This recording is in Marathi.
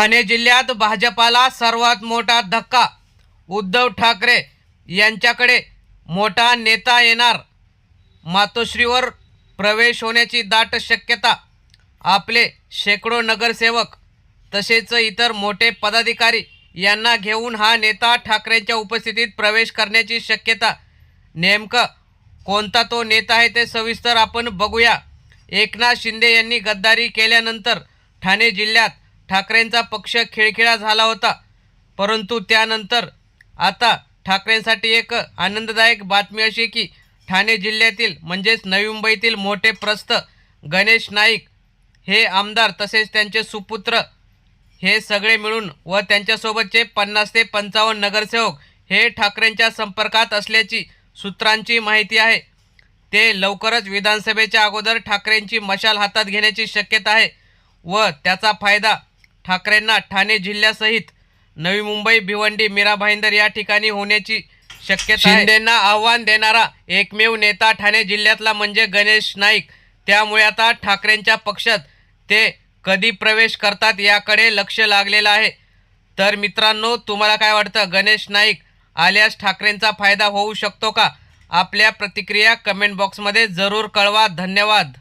ठाणे जिल्ह्यात भाजपाला सर्वात मोठा धक्का. उद्धव ठाकरे यांच्याकडे मोठा नेता येणार. मातोश्रीवर प्रवेश होण्याची दाट शक्यता. आपले शेकडो नगरसेवक तसेच इतर मोठे पदाधिकारी यांना घेऊन हा नेता ठाकरेंच्या उपस्थितीत प्रवेश करण्याची शक्यता. नेमकं कोणता तो नेता आहे ते सविस्तर आपण बघूया. एकनाथ शिंदे यांनी गद्दारी केल्यानंतर ठाणे जिल्ह्यात ठाकरेंचा पक्ष खिळखिळा झाला होता. परंतु त्यानंतर आता ठाकरेंसाठी एक आनंददायक बातमी अशी की ठाणे जिल्ह्यातील म्हणजेच नवी मुंबईतील मोठे प्रस्थ गणेश नाईक हे आमदार तसेच त्यांचे सुपुत्र हे सगळे मिळून व त्यांच्यासोबतचे पन्नास ते पंचावन्न नगरसेवक हे ठाकरेंच्या संपर्कात असल्याची सूत्रांची माहिती आहे. ते लवकरच विधानसभेच्या अगोदर ठाकरेंची मशाल हातात घेण्याची शक्यता आहे व त्याचा फायदा ठाकरेंना ठाणे जिल्ह्यासहित नवी मुंबई भिवंडी मीरा भाईंदर या ठिकाणी होण्याची शक्यता आहे. आव्हान देणारा एकमेव नेता ठाणे जिल्ह्यातला म्हणजे गणेश नाईक. त्यामुळे आता ठाकरेंच्या पक्षात ते कधी प्रवेश करतात याकडे लक्ष लागलेलं आहे. तर मित्रांनो तुम्हाला काय वाटतं? गणेश नाईक आल्यास ठाकरेंचा फायदा होऊ शकतो का? आपल्या प्रतिक्रिया कमेंट बॉक्समध्ये जरूर कळवा. धन्यवाद.